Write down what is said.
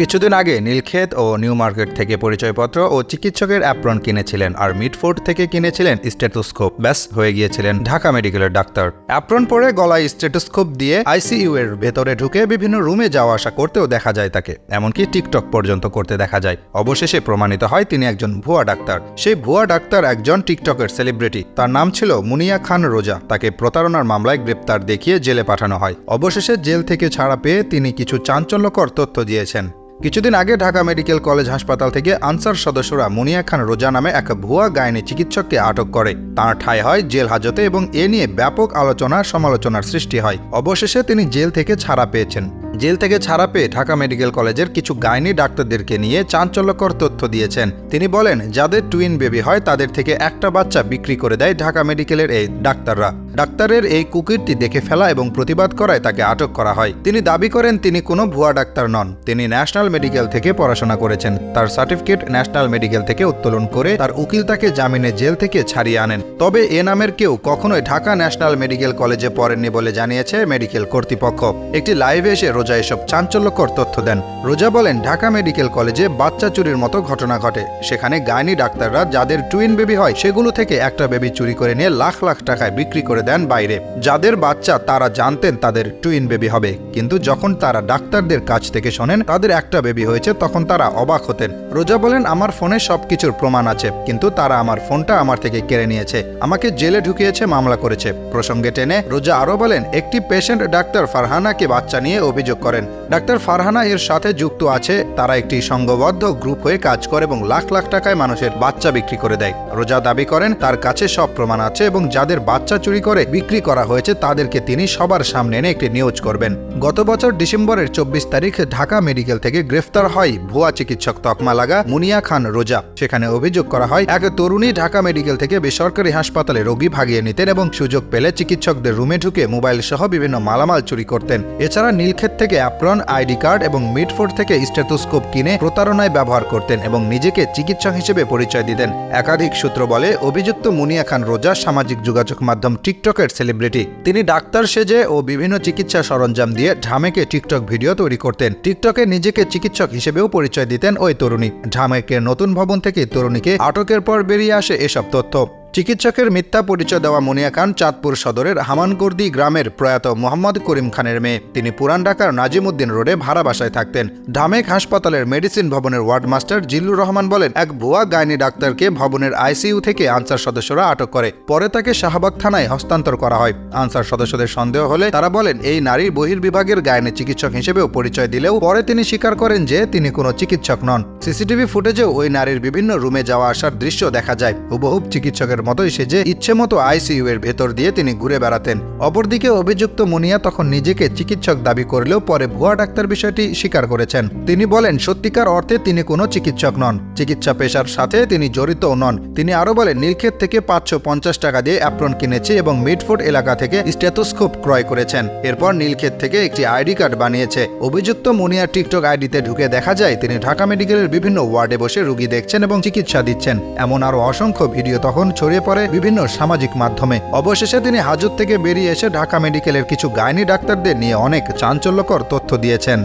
কিছুদিন আগে নীলক্ষেত ও new market থেকে পরিচয়পত্র ও চিকিৎসকের অ্যাপ্রন কিনেছিলেন আর মিডফোর্ড থেকে কিনেছিলেন স্টেটোস্কোপ ব্যাস, হয়ে গিয়েছিলেন ঢাকা মেডিকেলের ডাক্তার। অ্যাপ্রন পরে গলায় স্টেটোস্কোপ দিয়ে আইসিইউ এর ভেতরে ঢুকে বিভিন্ন রুমে যাওয়া আসা করতেও দেখা যায় তাকে। এমনকি টিকটক পর্যন্ত করতে দেখা যায়। অবশেষে প্রমাণিত হয় তিনি একজন ভুয়া ডাক্তার। সেই ভুয়া ডাক্তার একজন টিকটকের সেলিব্রিটি। তার নাম ছিল মুনিয়া খান রোজা। তাকে প্রতারণার মামলায় গ্রেপ্তার দেখিয়ে জেলে পাঠানো হয়। অবশেষে জেল থেকে ছাড়া পেয়ে তিনি কিছু চাঞ্চল্যকর তথ্য দিয়েছেন। কিছুদিন আগে ঢাকা মেডিকেল কলেজ হাসপাতাল থেকে আনসার সদস্যরা মুনিয়া খান রোজা নামে এক ভুয়া গাইনি চিকিৎসককে আটক করে। তাঁর ঠাঁই হয় জেল হাজতে এবং এ নিয়ে ব্যাপক আলোচনা সমালোচনার সৃষ্টি হয়। অবশেষে তিনি জেল থেকে ছাড়া পেয়েছেন। জেল থেকে ছাড়া পেয়ে ঢাকা মেডিকেল কলেজের কিছু গাইনি ডাক্তারদেরকে নিয়ে চাঞ্চল্যকর তথ্য দিয়েছেন। তিনি বলেন, যাদের টুইন বেবি হয় তাদের থেকে একটা বাচ্চা বিক্রি করে দেয় ঢাকা মেডিকেলের এই ডাক্তাররা। ডাক্তারের এই কুকিরটি দেখে ফেলা এবং প্রতিবাদ করায় তাকে আটক করা হয়। তিনি দাবি করেন, তিনি কোনো ভুয়া ডাক্তার নন। তিনি ন্যাশনাল মেডিকেল থেকে পড়াশোনা করেছেন। তার সার্টিফিকেট ন্যাশনাল মেডিকেল থেকে উত্তোলন করে তার উকিল তাকে জামিনে জেল থেকে ছাড়িয়ে আনেন। তবে এ নামের কেউ কখনোই ঢাকা ন্যাশনাল মেডিকেল কলেজে পড়েননি বলে জানিয়েছে মেডিকেল কর্তৃপক্ষ। একটি লাইভে এসে রোজা এসব চাঞ্চল্যকর তথ্য দেন। রোজা বলেন, ঢাকা মেডিকেল কলেজে বাচ্চা চুরির মতো ঘটনা ঘটে। সেখানে গাইনি ডাক্তাররা যাদের টুইন বেবি হয়, সেগুলো থেকে একটা বেবি চুরি করে নিয়ে লাখ লাখ টাকায় বিক্রি করে দেন বাইরে। যাদের বাচ্চা তারা জানতেন তাদের টুইন বেবি হবে। কিন্তু যখন তারা ডাক্তারদের কাছ থেকে শোনেন, তাদের একটা বেবি হয়েছে, তখন তারা অবাক হতেন। রোজা বলেন, আমার ফোনে সবকিছুর প্রমাণ আছে, কিন্তু তারা আমার ফোনটা আমার থেকে কেড়ে নিয়েছে। আমাকে জেলে ঢুকিয়েছে, মামলা করেছে। প্রসঙ্গে টেনে রোজা আরও বলেন, একটি পেশেন্ট ডাক্তার ফারহানাকে বাচ্চা নিয়ে অভিযোগ করেন। ডাক্তার ফারহানা এর সাথে যুক্ত আছে, তারা একটি সংঘবদ্ধ গ্রুপ হয়ে কাজ করে এবং লাখ লাখ টাকায় মানুষের বাচ্চা বিক্রি করে দেয়। রোজা দাবি করেন, তার কাছে সব প্রমাণ আছে এবং যাদের বাচ্চা চুরি করে বিক্রি করা হয়েছে, তাদেরকে তিনি সবার সামনে এনে একটি নিউজ করবেন। গত বছর ডিসেম্বরের চব্বিশ তারিখ ঢাকা মেডিকেল থেকে গ্রেফতার হয় ভুয়া চিকিৎসক তকমা লাগা মুনিয়া খান রোজা। সেখানে অভিযোগ করা হয়, এক তরুণী ঢাকা মেডিকেল থেকে বেসরকারি হাসপাতালে রোগী ভাগিয়ে নিতেন এবং সুযোগ পেলে চিকিৎসকদের রুমে ঢুকে মোবাইল সহ বিভিন্ন মালামাল চুরি করতেন। এছাড়া নীলক্ষেত থেকে অ্যাপ্রন, আইডি কার্ড এবং মিডফোর্ড থেকে স্টেথোস্কোপ কিনে প্রতারণায় ব্যবহার করতেন এবং নিজেকে চিকিৎসক হিসেবে পরিচয় দিতেন। একাধিক সূত্র বলে, অভিযুক্ত মুনিয়া খান রোজা সামাজিক যোগাযোগ মাধ্যম টিকটকের সেলিব্রিটি তিনি ডাক্তার সেজে ও বিভিন্ন চিকিৎসা সরঞ্জাম দিয়ে ঢামেকে টিকটক ভিডিও তৈরি করতেন। টিকটকে নিজেকে চিকিৎসক হিসেবেও পরিচয় দিতেন ওই তরুণী। ঢামেকের নতুন ভবন থেকে তরুণীকে আটকের পর বেরিয়ে আসে এসব তথ্য। চিকিৎসকের মিথ্যা পরিচয় দেওয়া মুনিয়া খান চাঁদপুর সদরের হামানগর্দি গ্রামের প্রয়াত মোহাম্মদ করিম খানের মেয়ে। তিনি পুরান ঢাকার নাজিমুদ্দিন রোডে ভাড়া বাসায় থাকতেন। ঢামেক হাসপাতালের মেডিসিন ভবনের ওয়ার্ড মাস্টার জিল্লুর রহমান বলেন, এক ভুয়া গাইনি ডাক্তারকে ভবনের আইসিইউ থেকে আনসার সদস্যরা আটক করে। পরে তাকে শাহবাগ থানায় হস্তান্তর করা হয়। আনসার সদস্যদের সন্দেহ হলে তারা বলেন, এই নারীর বহির্বিভাগের গাইনি চিকিৎসক হিসেবেও পরিচয় দিলেও পরে তিনি স্বীকার করেন যে তিনি কোনো চিকিৎসক নন। সিসিটিভি ফুটেজেও ওই নারীর বিভিন্ন রুমে যাওয়া আসার দৃশ্য দেখা যায়। হুবহুব চিকিৎসকের মতোই সেজে ইচ্ছে মতো আইসিইউ এর ভেতর দিয়ে তিনি ঘুরে বেড়াতেন। অপরদিকে অভিযুক্ত মুনিয়া তখন নিজেকে চিকিৎসক দাবি করলেও পরে ভুয়া ডাক্তার বিষয়টি স্বীকার করেছেন। তিনি বলেন, সত্যিকার অর্থে তিনি কোনো চিকিৎসক নন। চিকিৎসা পেশার সাথে তিনি জড়িতও নন। তিনি আরও বলেন, নীলক্ষেত থেকে পাঁচশো পঞ্চাশ টাকা দিয়ে অ্যাপ্রন কিনেছে এবং মিডফোর্ড এলাকা থেকে স্টেথোস্কোপ ক্রয় করেছেন। এরপর নীলক্ষেত থেকে একটি আইডি কার্ড বানিয়েছে। অভিযুক্ত মুনিয়া টিকটক আইডিতে ঢুকে দেখা যায়, তিনি ঢাকা মেডিকেলের বিভিন্ন ওয়ার্ডে বসে রুগী দেখছেন এবং চিকিৎসা দিচ্ছেন। এমন আরও অসংখ্য ভিডিও তখন ছড়িয়ে পড়ে বিভিন্ন সামাজিক মাধ্যমে। অবশেষে তিনি হাজত থেকে বেরিয়ে এসে ঢাকা মেডিকেলের কিছু গাইনি ডাক্তারদের নিয়ে অনেক চাঞ্চল্যকর তথ্য দিয়েছেন।